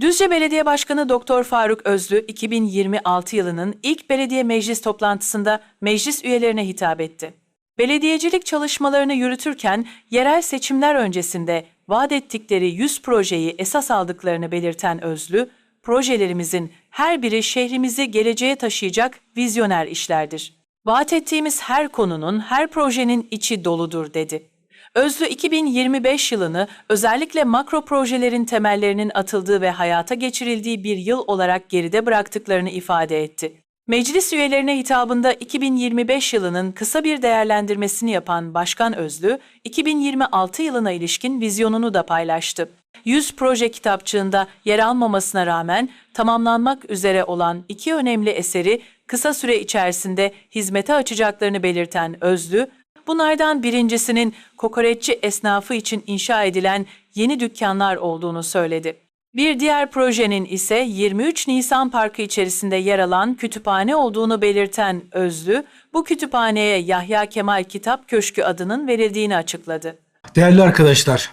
Düzce Belediye Başkanı Doktor Faruk Özlü 2026 yılının ilk belediye meclis toplantısında meclis üyelerine hitap etti. Belediyecilik çalışmalarını yürütürken yerel seçimler öncesinde vaat ettikleri 100 projeyi esas aldıklarını belirten Özlü, projelerimizin her biri şehrimizi geleceğe taşıyacak vizyoner işlerdir. Vaat ettiğimiz her konunun, her projenin içi doludur dedi. Özlü 2025 yılını özellikle makro projelerin temellerinin atıldığı ve hayata geçirildiği bir yıl olarak geride bıraktıklarını ifade etti. Meclis üyelerine hitabında 2025 yılının kısa bir değerlendirmesini yapan Başkan Özlü, 2026 yılına ilişkin vizyonunu da paylaştı. 100 proje kitapçığında yer almamasına rağmen tamamlanmak üzere olan iki önemli eseri kısa süre içerisinde hizmete açacaklarını belirten Özlü, Bunlardan birincisinin kokoreççi esnafı için inşa edilen yeni dükkanlar olduğunu söyledi. Bir diğer projenin ise 23 Nisan Parkı içerisinde yer alan kütüphane olduğunu belirten Özlü, bu kütüphaneye Yahya Kemal Kitap Köşkü adının verildiğini açıkladı. Değerli arkadaşlar,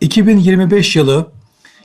2025 yılı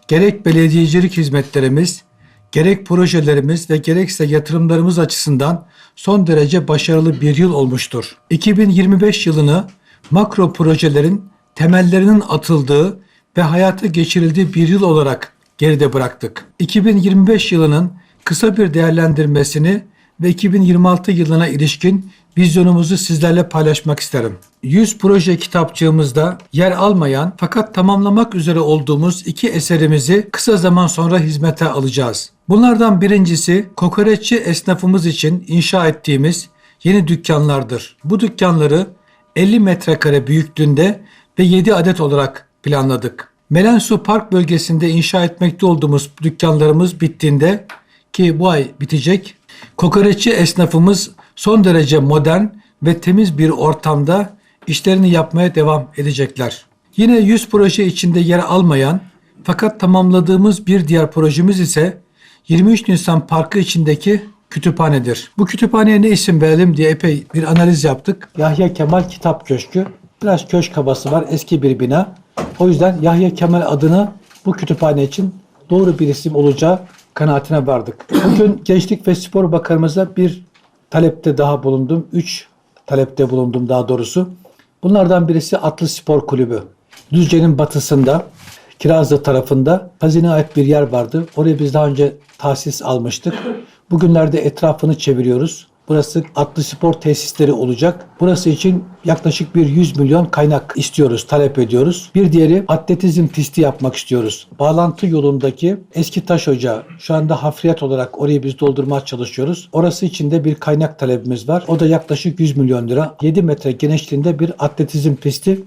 gerek belediyecilik hizmetlerimiz, gerek projelerimiz ve gerekse yatırımlarımız açısından son derece başarılı bir yıl olmuştur. 2025 yılını makro projelerin temellerinin atıldığı ve hayata geçirildiği bir yıl olarak geride bıraktık. 2025 yılının kısa bir değerlendirmesini ve 2026 yılına ilişkin vizyonumuzu sizlerle paylaşmak isterim. 100 proje kitapçığımızda yer almayan fakat tamamlamak üzere olduğumuz iki eserimizi kısa zaman sonra hizmete alacağız. Bunlardan birincisi kokoreççi esnafımız için inşa ettiğimiz yeni dükkanlardır. Bu dükkanları 50 metrekare büyüklüğünde ve 7 adet olarak planladık. Melensu Park bölgesinde inşa etmekte olduğumuz dükkanlarımız bittiğinde ki bu ay bitecek. Kokoreççi esnafımız son derece modern ve temiz bir ortamda işlerini yapmaya devam edecekler. Yine 100 proje içinde yer almayan fakat tamamladığımız bir diğer projemiz ise 23 Nisan Parkı içindeki kütüphanedir. Bu kütüphaneye ne isim verelim diye epey bir analiz yaptık. Yahya Kemal Kitap Köşkü. Biraz köşk havası var. Eski bir bina. O yüzden Yahya Kemal adını bu kütüphane için doğru bir isim olacağı kanaatine vardık. Bugün Gençlik ve Spor Bakanımıza bir talepte daha bulundum. Üç talepte bulundum daha doğrusu. Bunlardan birisi Atlı Spor Kulübü. Düzce'nin batısında, Kirazlı tarafında hazine ait bir yer vardı. Oraya biz daha önce tahsis almıştık. Bugünlerde etrafını çeviriyoruz. Burası atlı spor tesisleri olacak. Burası için yaklaşık bir 100 milyon kaynak istiyoruz, talep ediyoruz. Bir diğeri atletizm pisti yapmak istiyoruz. Bağlantı yolundaki eski taş ocağı şu anda hafriyat olarak orayı biz doldurmaya çalışıyoruz. Orası için de bir kaynak talebimiz var. O da yaklaşık 100 milyon lira. 7 metre genişliğinde bir atletizm pisti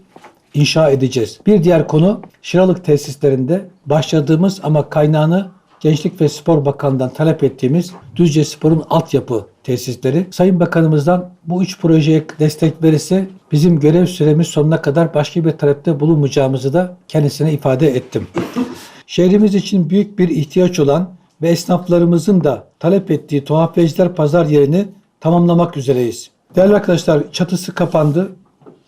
inşa edeceğiz. Bir diğer konu Şıralık tesislerinde başladığımız ama kaynağını Gençlik ve Spor Bakanı'ndan talep ettiğimiz Düzce Spor'un altyapı tesisleri. Sayın Bakanımızdan bu üç projeye destek verirse bizim görev süremiz sonuna kadar başka bir talepte bulunmayacağımızı da kendisine ifade ettim. Şehrimiz için büyük bir ihtiyaç olan ve esnaflarımızın da talep ettiği tuhafiyeciler pazar yerini tamamlamak üzereyiz. Değerli arkadaşlar çatısı kapandı.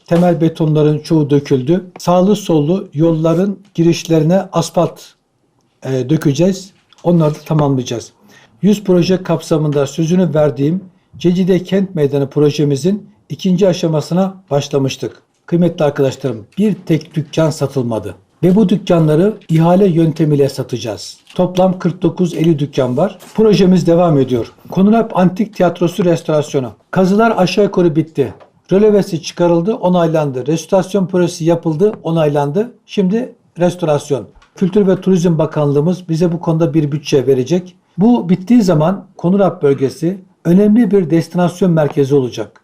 Temel betonların çoğu döküldü. Sağlı sollu yolların girişlerine asfalt e, dökeceğiz. Onları da tamamlayacağız. 100 proje kapsamında sözünü verdiğim Cecide Kent Meydanı projemizin ikinci aşamasına başlamıştık. Kıymetli arkadaşlarım bir tek dükkan satılmadı. Ve bu dükkanları ihale yöntemiyle satacağız. Toplam 49-50 dükkan var. Projemiz devam ediyor. Konulap Antik Tiyatrosu restorasyonu. Kazılar aşağı yukarı bitti. Rölevesi çıkarıldı, onaylandı. Restorasyon projesi yapıldı, onaylandı. Şimdi restorasyon. Kültür ve Turizm Bakanlığımız bize bu konuda bir bütçe verecek. Bu bittiği zaman Konurap bölgesi önemli bir destinasyon merkezi olacak.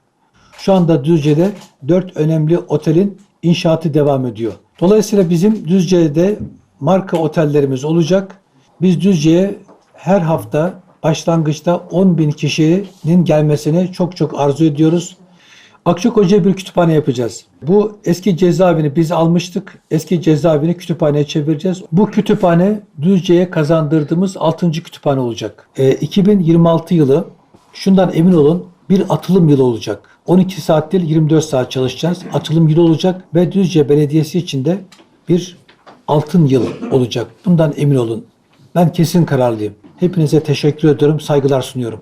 Şu anda Düzce'de 4 önemli otelin inşaatı devam ediyor. Dolayısıyla bizim Düzce'de marka otellerimiz olacak. Biz Düzce'ye her hafta başlangıçta 10 bin kişinin gelmesini çok çok arzu ediyoruz. Akçakoca'ya bir kütüphane yapacağız. Bu eski cezaevini biz almıştık. Eski cezaevini kütüphaneye çevireceğiz. Bu kütüphane Düzce'ye kazandırdığımız 6. kütüphane olacak. E, 2026 yılı şundan emin olun bir atılım yılı olacak. 12 saat değil 24 saat çalışacağız. Atılım yılı olacak ve Düzce Belediyesi için de bir altın yıl olacak. Bundan emin olun. Ben kesin kararlıyım. Hepinize teşekkür ediyorum, saygılar sunuyorum.